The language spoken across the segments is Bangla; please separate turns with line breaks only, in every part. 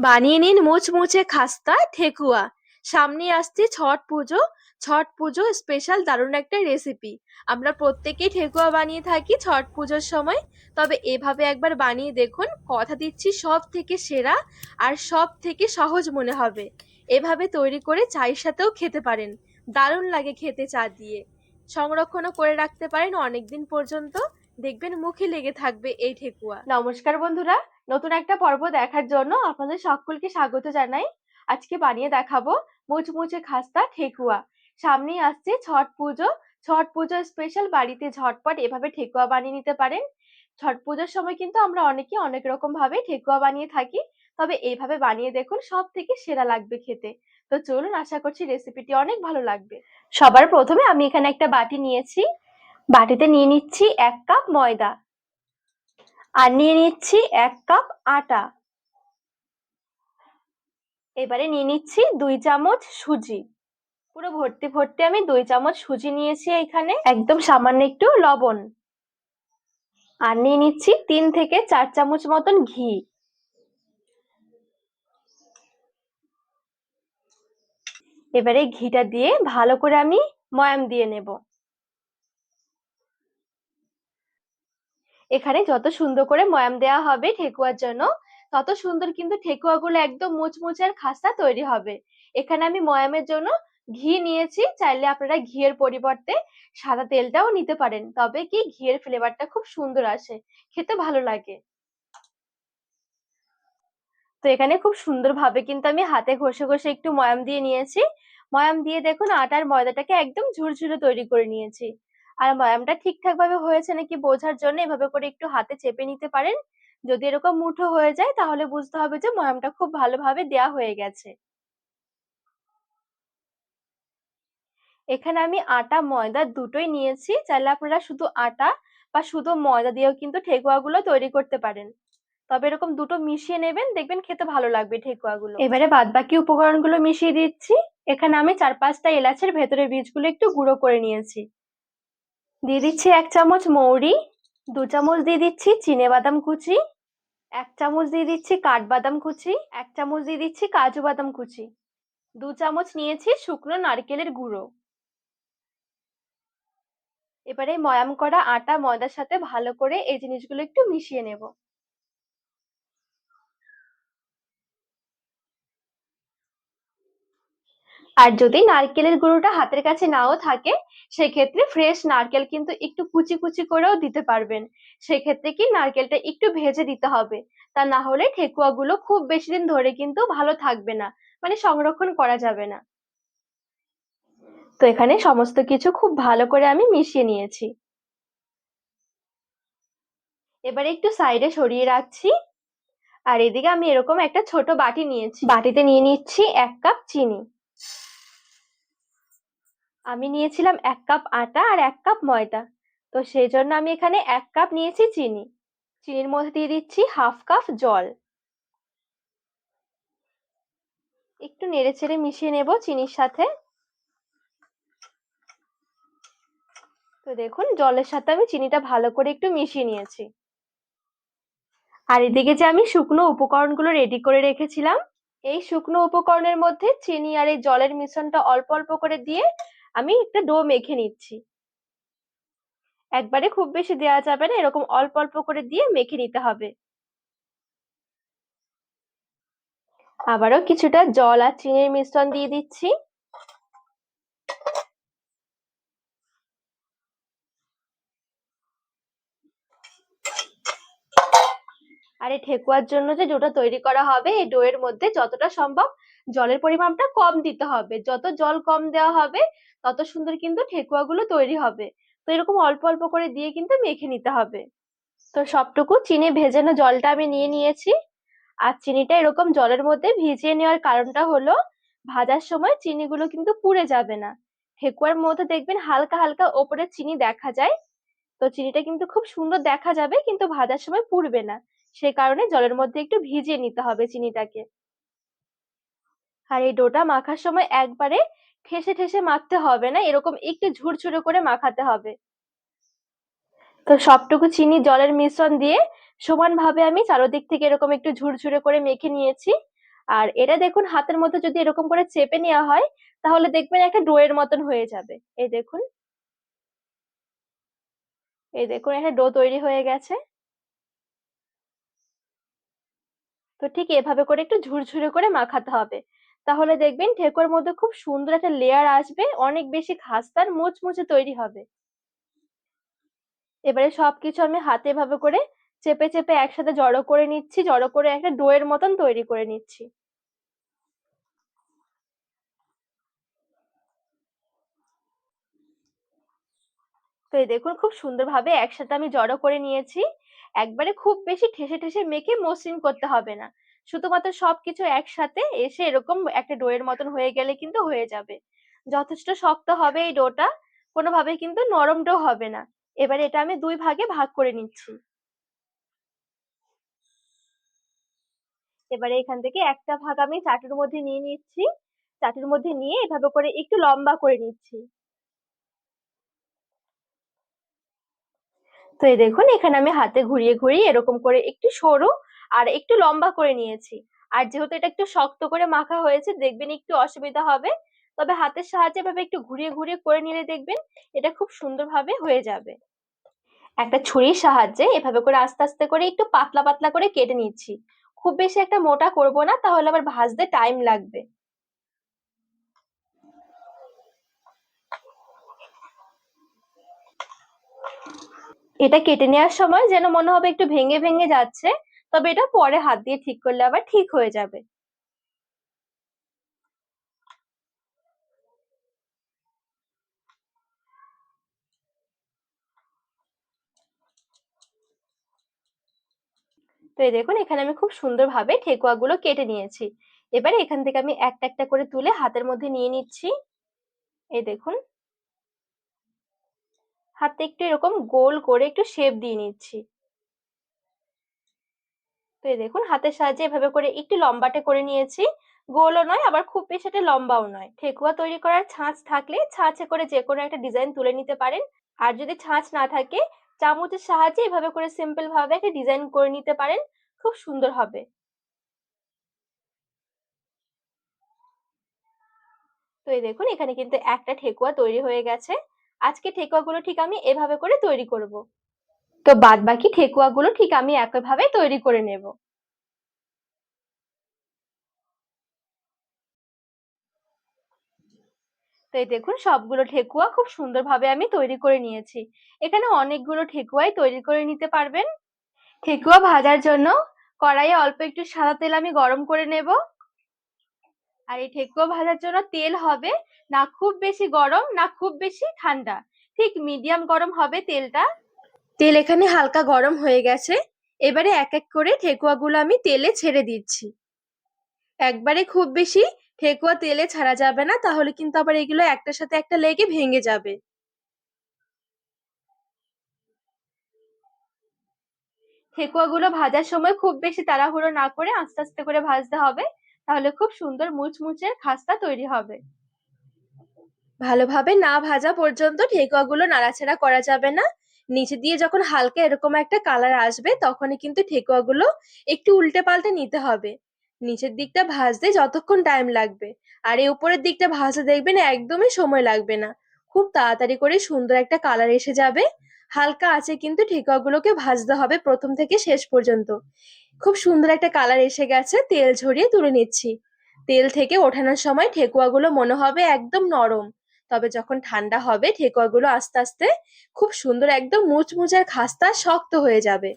বানিয়ে নিন মুচমুচে খাস্তা, ঠেকুয়া। সামনে আসছে ছট পুজো। ছট পুজো স্পেশাল দারুণ একটা রেসিপি আমরা প্রত্যেকেই ঠেকুয়া বানিয়ে থাকি ছট পুজোর সময়। তবে এভাবে একবার বানিয়ে দেখুন, কথা দিচ্ছি সব থেকে সেরা আর সব থেকে সহজ মনে হবে। এভাবে তৈরি করে চায়ের সাথেও খেতে পারেন। দারুণ লাগে খেতে চা দিয়ে। সংরক্ষণও করে রাখতে পারেন অনেকদিন পর্যন্ত। দেখবেন মুখে লেগে থাকবে এই ঠেকুয়া। নমস্কার বন্ধুরা নতুন একটা পর্ব দেখার জন্য আপনাদের সকলকে স্বাগত জানাই। আজকে বানিয়ে দেখাবো মুচমুচে খাস্তা ঠেকুয়া। সামনেই আসছে ছট পুজো। ছট পুজো স্পেশাল বাড়িতে ঝটপট এভাবে ঠেকুয়া বানিয়ে নিতে পারেন। ছট পুজোর সময় কিন্তু আমরা অনেকে অনেক রকম ভাবে ঠেকুয়া বানিয়ে থাকি। তবে এইভাবে বানিয়ে দেখুন সব থেকে সেরা লাগবে খেতে। তো চলুন আশা করছি রেসিপিটি অনেক ভালো লাগবে। সবার প্রথমে আমি এখানে একটা বাটি নিয়েছি। বাটিতে নিয়ে নিচ্ছি এক কাপ ময়দা। আর নিয়ে নিচ্ছি এক কাপ আটা। এবারে নিয়ে নিচ্ছি দুই চামচ সুজি। পুরো ভর্তি ভর্তি আমি দুই চামচ সুজি নিয়েছি এখানে একদম সামান্য একটু লবণ। আর নিয়ে নিচ্ছি তিন থেকে চার চামচ মতন ঘি। এবারে ঘিটা দিয়ে ভালো করে আমি ময়াম দিয়ে নেব। এখানে যত সুন্দর করে ময়াম দেওয়া হবে ঠেকুয়ার জন্য, তত সুন্দর কিন্তু ঠেকুয়াগুলো একদম মুচমুচে আর খাস্তা তৈরি হবে। এখানে আমি ময়ামের জন্য ঘি নিয়েছি, চাইলে আপনারা ঘিয়ের পরিবর্তে সাদা তেলটাও নিতে পারেন। তবে কি ঘিয়ের ফ্লেভারটা খুব সুন্দর আসে, খেতে ভালো লাগে। তো এখানে খুব সুন্দরভাবে কিন্তু আমি হাতে ঘষে ঘষে একটু ময়াম দিয়ে নিয়েছি। ময়াম দিয়ে দেখুন আটার ময়দাটাকে একদম ঝুরঝুরে তৈরি করে নিয়েছি। আর ময়ামটা ঠিকঠাক ভাবে হয়েছে নাকি বোঝার জন্য এভাবে করে একটু হাতে চেপে নিতে পারেন? যদি এরকম মুঠো হয়ে যায়, তাহলে বুঝতে হবে যে ময়ামটা খুব ভালোভাবে দেয়া হয়ে গেছে। এখানে আমি আটা, ময়দা দুটোই নিয়েছি। চাইলে আপনারা শুধু আটা বা শুধু ময়দা দিয়েও কিন্তু ঠেকুয়াগুলো তৈরি করতে পারেন। তবে এরকম দুটো মিশিয়ে নেবেন, দেখবেন খেতে ভালো লাগবে ঠেকুয়াগুলো। এবারে বাদ বাকি উপকরণগুলো মিশিয়ে দিচ্ছি। এখানে আমি চার পাঁচটা এলাচের ভেতরের বীজগুলো একটু গুঁড়ো করে নিয়েছি। দিয়ে দিচ্ছি এক চামচ মৌরি, দু চামচ দিয়ে দিচ্ছি চিনে বাদাম কুচি, এক চামচ দিয়ে দিচ্ছি কাঠবাদাম কুচি, এক চামচ দিয়ে দিচ্ছি কাজু বাদাম কুচি। দু চামচ নিয়েছি শুকনো নারকেলের গুঁড়ো। এবারে ময়াম করা আটা ময়দার সাথে ভালো করে এই জিনিসগুলো একটু মিশিয়ে নেব। আর যদি নারকেলের গুঁড়োটা হাতের কাছে নাও থাকে, সেক্ষেত্রে ফ্রেশ নারকেল কিন্তু একটু কুচি কুচি করেও দিতে পারবেন। সেক্ষেত্রে কি নারকেলটা একটু ভেজে দিতে হবে। তা না হলে ঠেকুয়াগুলো খুব বেশি দিন ধরে কিন্তু ভালো থাকবে না। মানে সংরক্ষণ করা যাবে না। তো এখানে সমস্ত কিছু খুব ভালো করে আমি মিশিয়ে নিয়েছি। এবারে একটু সাইডে সরিয়ে রাখছি। আর এদিকে আমি এরকম একটা ছোট বাটি নিয়েছি। বাটিতে নিয়ে নিচ্ছি এক কাপ চিনি। আমি নিয়েছিলাম এক কাপ আটা আর এক কাপ ময়দা। তো সেই জন্য আমি এখানে এক কাপ নিয়েছি চিনি। চিনির মধ্যে দিয়ে দিচ্ছি হাফ কাপ জল। একটু নেড়ে চেড়ে মিশিয়ে নেব চিনির সাথে। তো দেখুন, জলের সাথে আমি চিনিটা ভালো করে একটু মিশিয়ে নিয়েছি। আর এদিকে যে আমি শুকনো উপকরণগুলো রেডি করে রেখেছিলাম, এই শুকনো উপকরণের মধ্যে চিনি আর এই জলের মিশ্রণটা অল্প অল্প করে দিয়ে আমি একটা ডো মেখে নিচ্ছি। একবারে খুব বেশি দেওয়া যাবে না, এরকম অল্প অল্প করে দিয়ে মেখে নিতে হবে। আবারও কিছুটা জল আর চিনির মিশ্রণ দিয়ে দিচ্ছি। আর এই ঠেকুয়ার জন্য যে ডোটা তৈরি করা হবে, এই ডোয়ের মধ্যে যতটা সম্ভব জলের পরিমাণটা কম দিতে হবে। যত জল কম দেওয়া হবে, তত সুন্দর কিন্তু ঠেকুয়াগুলো তৈরি হবে। তো এরকম অল্প অল্প করে দিয়ে কিন্তু মেখে নিতে হবে। তো সবটুকু চিনি ভেজানো জলটা আমি নিয়ে নিয়েছি। আর চিনিটা এরকম জলের মধ্যে ভিজিয়ে নেওয়ার কারণটা হলো, ভাজার সময় চিনিগুলো কিন্তু পুড়ে যাবে না। ঠেকুয়ার মধ্যে দেখবেন হালকা হালকা ওপরে চিনি দেখা যায়। তো চিনিটা কিন্তু খুব সুন্দর দেখা যাবে, কিন্তু ভাজার সময় পুড়বে না। সে কারণে জলের মধ্যে একটু ভিজিয়ে নিতে হবে চিনিটাকে। আর এই ডোটা মাখার সময় একবারে ঠেসে ঠেসে মাখতে হবে না, এরকম একটু ঝুরঝুরে করে মাখাতে হবে। তো সবটুকু চিনি জলের মিশ্রণ দিয়ে সমানভাবে আমি চারোদিক থেকে এরকম একটু ঝুরঝুরে করে মেখে নিয়েছি। আর এটা দেখুন হাতের মধ্যে যদি এরকম করে চেপে নেওয়া হয়, তাহলে দেখবেন একটা ডোয়ের মতন হয়ে যাবে। এই দেখুন। এই দেখুন, একটা ডো তৈরি হয়ে গেছে। তো ঠিক এভাবে করে একটু ঝুরঝুরে করে মাখাতে হবে। তাহলে দেখবেন ঠেকুয়ার মধ্যে খুব সুন্দর একটা লেয়ার আসবে, অনেক বেশি খাস্তার মুচমুচে তৈরি হবে। এবারে সবকিছু আমি হাতে এভাবে করে চেপে চেপে একসাথে জড়ো করে নিচ্ছি, জড়ো করে একটা ডোয়ের মতন তৈরি করে নিচ্ছি। তো এই দেখুন খুব সুন্দরভাবে একসাথে আমি জড়ো করে নিয়েছি। একবারে খুব বেশি ঠেসে ঠেসে মেখে মসৃণ করতে হবে না। শুধুমাত্র সবকিছু একসাথে এসে এরকম একটা ডোয়ের মতন হয়ে গেলে কিন্তু হয়ে যাবে। যথেষ্ট শক্ত হবে এই ডোটা কোনোভাবে কিন্তু নরম ডো হবে না। এবারে এটা আমি দুই ভাগে ভাগ করে নিচ্ছি। এবারে এখান থেকে একটা ভাগ আমি চাটুর মধ্যে নিয়ে নিচ্ছি। চাটুর মধ্যে নিয়ে এভাবে করে একটু লম্বা করে নিচ্ছি। তো এই দেখুন, এখানে আমি হাতে ঘুরিয়ে ঘুরিয়ে এরকম করে একটু সরু আর একটু লম্বা করে নিয়েছি। আর যেহেতু এটা একটু শক্ত করে মাখা হয়েছে, দেখবেন একটু অসুবিধা হবে। তবে হাতের সাহায্যে এভাবে একটু ঘুরিয়ে ঘুরিয়ে করে নিলে দেখবেন এটা খুব সুন্দরভাবে হয়ে যাবে। একটা ছুরির সাহায্যে এভাবে করে আস্তে আস্তে করে একটু পাতলা পাতলা করে কেটে নিচ্ছি। খুব বেশি একটা মোটা করব না, তাহলে আবার ভাজতে টাইম লাগবে। এটা কেটে নেওয়ার সময় যেন মনে হবে একটু ভেঙে ভেঙে যাচ্ছে, তবে এটা পরে হাত দিয়ে ঠিক করলে আবার ঠিক হয়ে যাবে। তো এই দেখুন, এখানে আমি খুব সুন্দরভাবে ঠেকুয়াগুলো কেটে নিয়েছি। এবারে এখান থেকে আমি একটা একটা করে তুলে হাতের মধ্যে নিয়ে নিচ্ছি। এই দেখুন। হাতে একটু এরকম গোল করে একটু শেপ দিয়ে নিচ্ছি। তো এই দেখুন, হাতের সাহায্যে এভাবে করে একটু লম্বাটে করে নিয়েছি। গোলও নয়, আবার খুব বেশি একটা লম্বাও নয়। ঠেকুয়া তৈরি করার ছাঁচ থাকলে ছাঁচে করে যে কোনো একটা ডিজাইন তুলে নিতে পারেন। আর যদি ছাঁচ না থাকে, চামচের সাহায্যে এভাবে করে সিম্পল ভাবে একটা ডিজাইন করে নিতে পারেন। খুব সুন্দর হবে। তো এই দেখুন, এখানে কিন্তু একটা ঠেকুয়া তৈরি হয়ে গেছে। আজকে ঠেকুয়াগুলো ঠিক আমি এভাবে করে তৈরি করব। তো বাদ বাকি ঠেকুয়াগুলো ঠিক আমি একইভাবে তৈরি করে নেব। তো এই দেখুন, সবগুলো ঠেকুয়া খুব সুন্দরভাবে আমি তৈরি করে নিয়েছি। এখানে অনেকগুলো ঠেকুয়াই তৈরি করে নিতে পারবেন। ঠেকুয়া ভাজার জন্য কড়াইয়ে অল্প একটু সাদা তেল আমি গরম করে নেব। আর এই ঠেকুয়া ভাজার জন্য তেল হবে না খুব বেশি গরম, না খুব বেশি ঠান্ডা। ঠিক মিডিয়াম গরম হবে তেলটা। তেল এখানে হালকা গরম হয়ে গেছে। এবারে এক এক করে ঠেকুয়াগুলো আমি তেলে ছেড়ে দিচ্ছি। একবারে খুব বেশি ঠেকুয়া তেলে ছাড়া যাবে না, তাহলে কিন্তু আবার এগুলো একটার সাথে একটা লেগে ভেঙে যাবে। ঠেকুয়াগুলো ভাজার সময় খুব বেশি তাড়াহুড়ো না করে আস্তে আস্তে করে ভাজতে হবে। তাহলে খুব সুন্দর মুচমুচে খাস্তা তৈরি হবে। ভালোভাবে না ভাজা পর্যন্ত ঠেকুয়াগুলো নাড়াচাড়া করা যাবে না। নিচে দিয়ে যখন হালকা এরকম একটা কালার আসবে, তখনই কিন্তু ঠেকুয়াগুলো একটু উল্টে পাল্টে নিতে হবে। নিচের দিকটা ভাজতে যতক্ষণ টাইম লাগবে। আর এই উপরের দিকটা ভাজতে দেখবেন একদমই সময় লাগবে না। খুব তাড়াতাড়ি করে সুন্দর একটা কালার এসে যাবে। হালকা আছে কিন্তু ঠেকুয়াগুলোকে ভাজতে হবে প্রথম থেকে শেষ পর্যন্ত। খুব সুন্দর একটা কালার এসে গেছে, তেল ঝরিয়ে তুলে নিচ্ছি। তেল থেকে ওঠানোর সময় ঠেকুয়াগুলো মনে হবে একদম নরম। তবে যখন ঠান্ডা হবে, ঠেকুয়াগুলো আস্তে আস্তে খুব সুন্দর একদম মুচমুচার খাস্তা শক্ত হয়ে যাবে।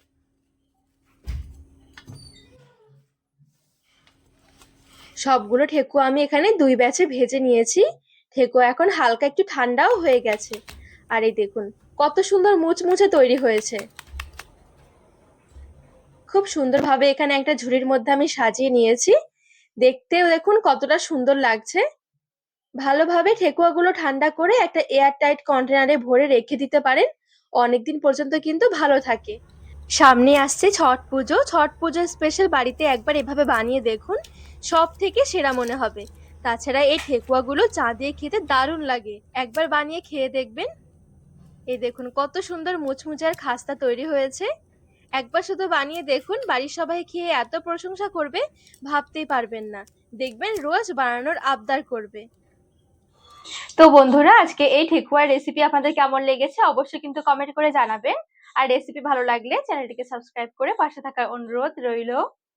সবগুলো ঠেকুয়া আমি এখানে দুই ব্যাচে ভেজে নিয়েছি। ঠেকুয়া এখন হালকা একটু ঠান্ডাও হয়ে গেছে। আর এই দেখুন, কত সুন্দর মুচমুচে তৈরি হয়েছে। খুব সুন্দরভাবে এখানে একটা ঝুড়ির মধ্যে আমি সাজিয়ে নিয়েছি। দেখতেও দেখুন কতটা সুন্দর লাগছে। ভালোভাবে ঠেকুয়াগুলো ঠান্ডা করে একটা এয়ার টাইট কন্টেনারে ভরে রেখে দিতে পারেন। অনেকদিন পর্যন্ত কিন্তু ভালো থাকে। সামনে আসছে ছট পুজো। ছট পুজোর স্পেশাল বাড়িতে একবার এভাবে বানিয়ে দেখুন সব থেকে সেরা মনে হবে। তাছাড়া এই ঠেকুয়াগুলো চা দিয়ে খেতে দারুণ লাগে। একবার বানিয়ে খেয়ে দেখবেন। এই দেখুন কত সুন্দর মুচমুচার খাস্তা তৈরি হয়েছে। একবার শুধু বানিয়ে দেখুন, বাড়ির সবাই খেয়ে এত প্রশংসা করবে, ভাবতেই পারবেন না। দেখবেন রোজ বানানোর আবদার করবে। তো বন্ধুরা, আজকে এই ঠেকুয়ার রেসিপি আপনাদের কেমন লেগেছে অবশ্যই কিন্তু কমেন্ট করে জানাবেন। আর রেসিপি ভালো লাগলে চ্যানেলটিকে সাবস্ক্রাইব করে পাশে থাকার অনুরোধ রইল।